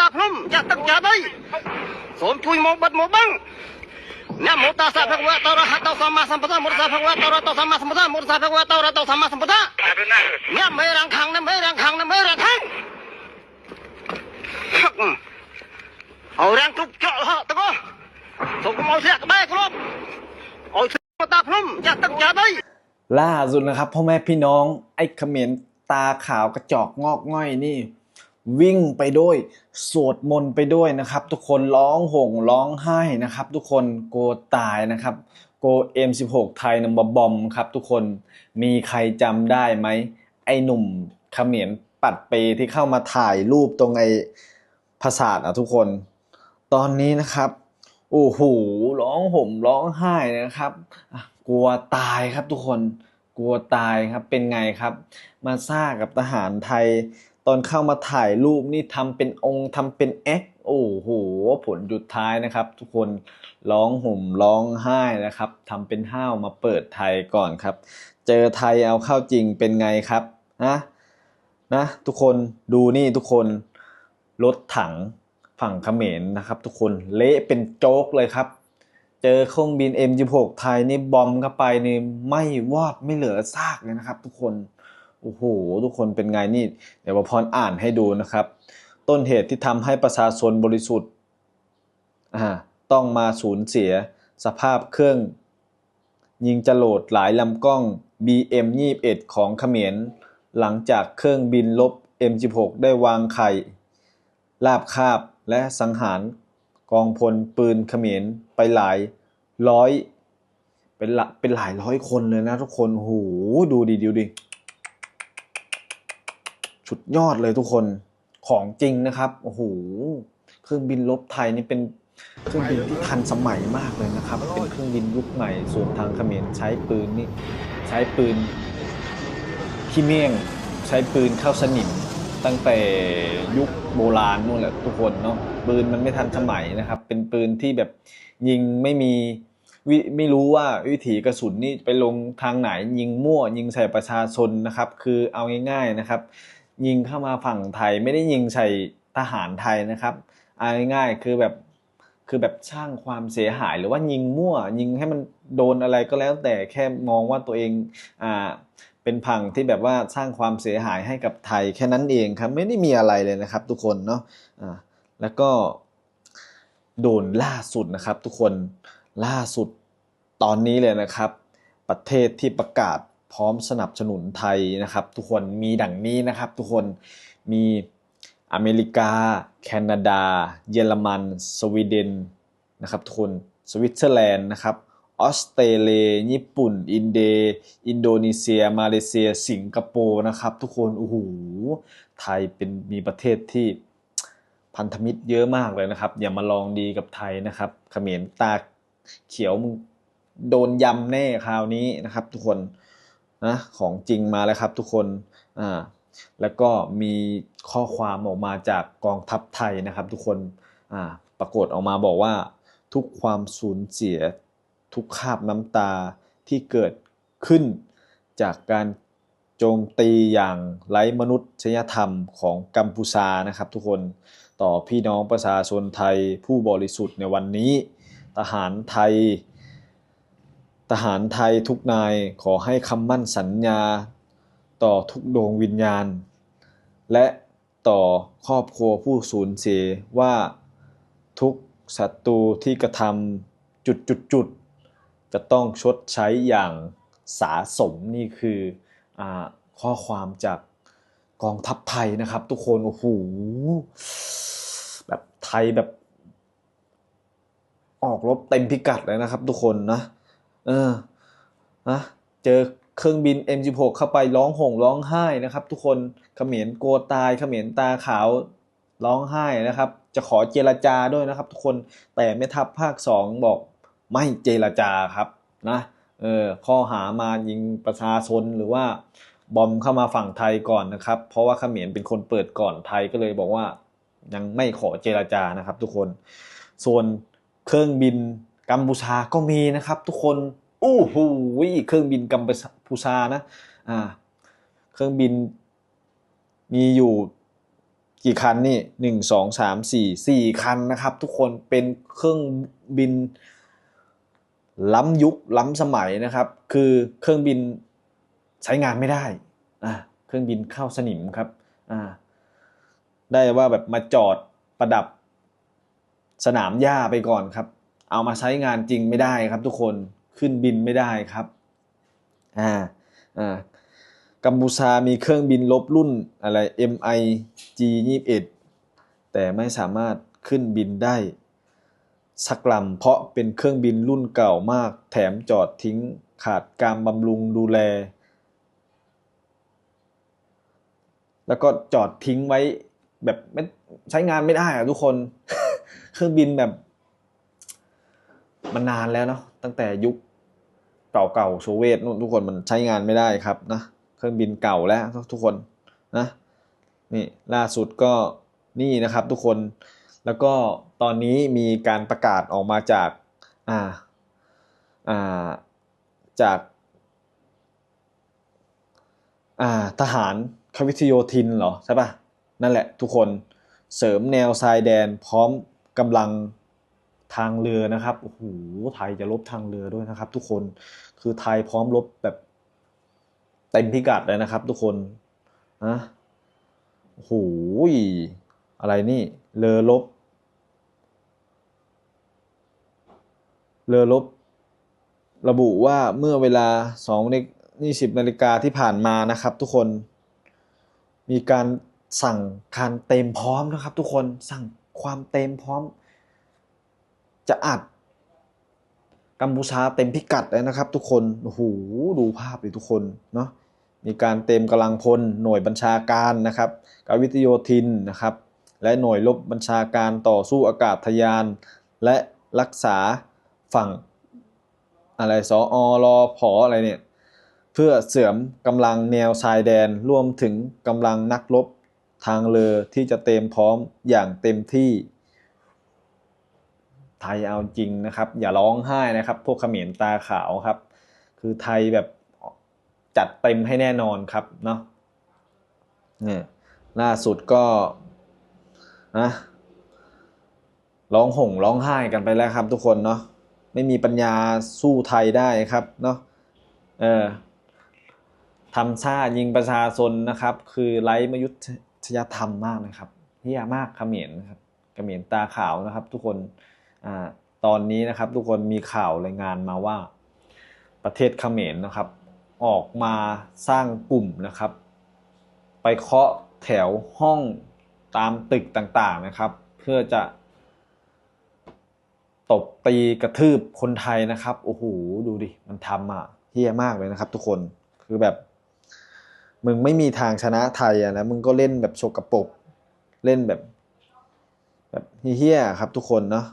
តាភ្នំចាក់ទឹកចាដីសូមជួយមកបិទមកបាំងណាមោតាសៈភគវតរហតសម្មាសម្ពុទ្ធមុរសៈភគវតរតសម្មាសម្ពុទ្ធមុរសៈភគវតរតសម្មាសម្ពុទ្ធញ៉ាំមេរាំងខាងណាមេរាំងខាងណាមេរាំងខាងអោរាំងគ្រប់ចកហតកោសូមកុំឲ្យធ្លាក់ក្បែរគ្រប់ឲ្យធ្លាក់តាភ្នំចាក់ទឹកចាដី ล่าสุดนะครับพ่อแม่พี่น้องไอ้เขมรตาขาวกระจอกงอกง่อยนี่ วิ่งไปด้วย สวดมนต์ไปด้วยนะครับ ทุกคนร้องห่มร้องไห้นะครับ ทุกคนโกตายนะครับ โก M16 ไทยนัมบอมครับทุกคนมีใครจำได้ไหม ไอ้หนุ่มเขมรปัดเปที่เข้ามาถ่ายรูปตรงไอ้ปราสาอะทุกคน ตอนนี้นะครับโอ้โหร้องห่มร้องไห้นะครับกลัวตายครับทุกคนกลัวตายครับเป็นไงครับ มาซ่ากับทหารไทย ตอนเข้ามาถ่ายรูปนี่ทำเป็นองค์ทำเป็นแอคโอ้โหผลสุดท้ายนะครับ ทุกคนร้องห่มร้องไห้นะครับทำเป็นห้าวมาเปิดไทยก่อนครับ เจอไทยเอาเข้าจริงเป็นไงครับนะนะทุกคนดูนี่ทุกคนรถถังฝั่งเขมรนะครับ ทุกคนเละเป็นโจ๊กเลยครับ เจอเครื่องบิน M16 ไทยนี่บอมเข้าไปนี่ไม่วอดไม่เหลือซากเลยนะครับ ทุกคน โอ้โหทุกคนเป็นไงนี่ เดี๋ยวพรอ่านให้ดูนะครับ ต้นเหตุที่ทำให้ประชาชนบริสุทธิ์ต้องมาสูญเสียสภาพเครื่อง ยิงจรวดหลายลำกล้อง BM21 ของเขมรหลังจากเครื่องบินลบ M16 ได้วางไข่ ลาบคาบและสังหารกองพลปืนเขมรไปหลายร้อย เป็นละเป็นหลายร้อยคนเลยนะทุกคนโอ้โหดูดิดูดิ สุดยอดเลยทุกคนของจริงนะครับโอ้โหเครื่องบินลบไทยนี่เป็นเครื่องบินที่ทันสมัยมากเลยนะครับ เป็นเครื่องบินยุคใหม่ส่วนทางเขมรใช้ปืนนี่ใช้ปืนขี้เมี่ยงใช้ปืนเข้าสนิมตั้งแต่ยุคโบราณนู่นแหละทุกคนเนาะปืนมันไม่ทันสมัยนะครับ เป็นปืนที่แบบยิงไม่มีวิไม่รู้ว่าวิถีกระสุนนี่ไปลงทางไหนยิงมั่วยิงใส่ประชาชนนะครับ คือเอาง่ายๆนะครับ ยิงเข้ามาฝั่งไทยไม่ได้ยิงใส่ทหารไทยนะครับเอาง่ายๆคือแบบคือแบบสร้างความเสียหายหรือว่ายิงมั่ว ยิงให้มันโดนอะไรก็แล้วแต่แค่มองว่าตัวเองอ่าเป็นพังที่แบบว่าสร้างความเสียหายให้กับไทยแค่นั้นเองครับไม่ได้มีอะไรเลยนะครับ ทุกคนเนาะอ่าแล้วก็โดนล่าสุดนะครับ ทุกคนล่าสุดตอนนี้เลยนะครับ ประเทศที่ประกาศ พร้อมสนับสนุนไทยนะครับ ทุกคนมีดังนี้นะครับ ทุกคนมีอเมริกา แคนาดา เยอรมัน สวีเดนนะครับทุกคนสวิตเซอร์แลนด์นะครับออสเตรเลียญี่ปุ่น อินเดอินโดนีเซีย มาเลเซีย สิงคโปร์นะครับ ทุกคนโอ้โหไทยเป็นมีประเทศที่พันธมิตรเยอะมากเลยนะครับ อย่ามาลองดีกับไทยนะครับเขมรตาเขียวมึงโดนยำแน่คราวนี้นะครับ ทุกคน นะของจริงมาแล้วครับทุกคนอ่าแล้วก็มีข้อความออกมาจากกองทัพไทยนะครับ ทุกคนอ่าปรากฏออกมาบอกว่า ทุกความสูญเสียทุกคาบน้ำตาที่เกิดขึ้นจากการโจมตีอย่างไร้มนุษยธรรมของกัมพูชานะครับทุกคนต่อพี่น้องประชาชนไทยผู้บริสุทธิ์ในวันนี้ ทหารไทย ทหารไทยทุกนายขอให้คำมั่นสัญญา ต่อทุกดวงวิญญาณ และต่อครอบครัวผู้สูญเสียว่าทุกศัตรูที่กระทำจุดจุดจุดๆจะต้องชดใช้อย่างสาสมนี่คืออข้อความจากกองทัพไทยนะครับ ทุกคนโอ้โหแบบไทยแบบ ออกรบเต็มพิกัดเลยนะครับ ทุกคนนะ เออนะเจอเครื่องบิน M16 เข้าไปร้องห่มร้องไห้นะครับ ทุกคนเขมรโกลัวตายเขมรตาขาวร้องไห้นะครับ จะขอเจรจาด้วยนะครับ ทุกคนแต่แม่ทัพภาคสองบอกไม่เจรจาครับนะเออข้อหามายิงประชาชนหรือว่าบอมเข้ามาฝั่งไทยก่อนนะครับ เพราะว่าเขมรเป็นคนเปิดก่อนไทยก็เลยบอกว่ายังไม่ขอเจรจานะครับ ทุกคน ส่วนเครื่องบิน กัมพูชาก็มีนะครับทุกคนอู้หูเครื่องบินกัมพูชานะอ่าเครื่องบินมีอยู่กี่คันนี่หนึ่งสองสามสี่สี่คันนะครับ ทุกคนเป็นเครื่องบินล้ำยุคล้ำสมัยนะครับ คือเครื่องบินใช้งานไม่ได้อ่าเครื่องบินเข้าสนิมครับอ่าได้ว่าแบบมาจอดประดับสนามหญ้าไปก่อนครับ เอามาใช้งานจริงไม่ได้ครับทุกคนขึ้นบินไม่ได้ครับอ่าอ่ากัมพูชามีเครื่องบินลบรุ่นอะไร MI G 21แต่ไม่สามารถขึ้นบินได้สักลำเพราะเป็นเครื่องบินรุ่นเก่ามาก แถมจอดทิ้งขาดการบำรุงดูแล แล้วก็จอดทิ้งไว้แบบไม่ใช้งานไม่ได้อะทุกคน เครื่องบินแบบ มันนานแล้วเนาะตั้งแต่ยุคเก่าๆโซเวียตนู่นทุกคนมันใช้งานไม่ได้ครับนะเครื่องบินเก่าแล้วทุกคนนะนี่ล่าสุดก็นี่นะครับทุกคนแล้วก็ตอนนี้มีการประกาศออกมาจากอ่าอ่าจากอ่าทหารควิทโยธินเหรอใช่ปะนั่นแหละทุกคนเสริมแนวชายแดนพร้อมกำลัง ทางเรือนะครับโอ้โหไทยจะลบทางเรือด้วยนะครับ ทุกคนคือไทยพร้อมลบแบบเต็มพิกัดเลยนะครับ ทุกคนนะโอ้โหอะไรนี่เรือลบเรือรบระบุว่าเมื่อเวลา2นาฬินี่สิบนาฬิกาที่ผ่านมานะครับ ทุกคน มีการสั่งการเต็มพร้อมนะครับ ทุกคนสั่งความเต็มพร้อม จะอัดกัมพูชาเต็มพิกัดเลยนะครับ ทุกคนโอ้โหดูภาพเลยทุกคนเนาะมีการเต็มกำลังพลหน่วยบัญชาการนะครับกวิทโยธินนะครับ และหน่วยรบบัญชาการต่อสู้อากาศยาน และรักษาฝั่งอะไรสออรอผออะไรเนี่ยเพื่อเสริมกำลังแนวชายแดนรวมถึงกำลังนักรบทางเรือที่จะเต็มพร้อมอย่างเต็มที่ ไทยเอาจริงนะครับ อย่าร้องไห้นะครับ พวกเขมรตาขาวครับ คือไทยแบบจัดเต็มให้แน่นอนครับเนาะเนี่ยล่าสุดก็นะร้องห่มร้องไห้กันไปแล้วครับ ทุกคนเนาะไม่มีปัญญาสู้ไทยได้ครับเนาะเออทำชาติยิงประชาชนนะครับ คือไร้มยุทยธรรมมากนะครับเฮียมากเขมรนะครับเขมรตาขาวนะครับ ทุกคน อ่าตอนนี้นะครับทุกคนมีข่าวรายงานมาว่า ประเทศเขมรนะครับ ออกมาสร้างกลุ่มนะครับ ไปเคาะแถวห้องตามตึกต่างๆนะครับ เพื่อจะ ตบตีกระทืบคนไทยนะครับโอ้โหดูดิมันทำอะเฮี้ยมากเลยนะครับ ทุกคนคือแบบ มึงไม่มีทางชนะไทยอะแล้วมึงก็เล่นแบบโชกกระปกเล่นแบบ แบบเฮี้ยครับ ทุกคนเนาะ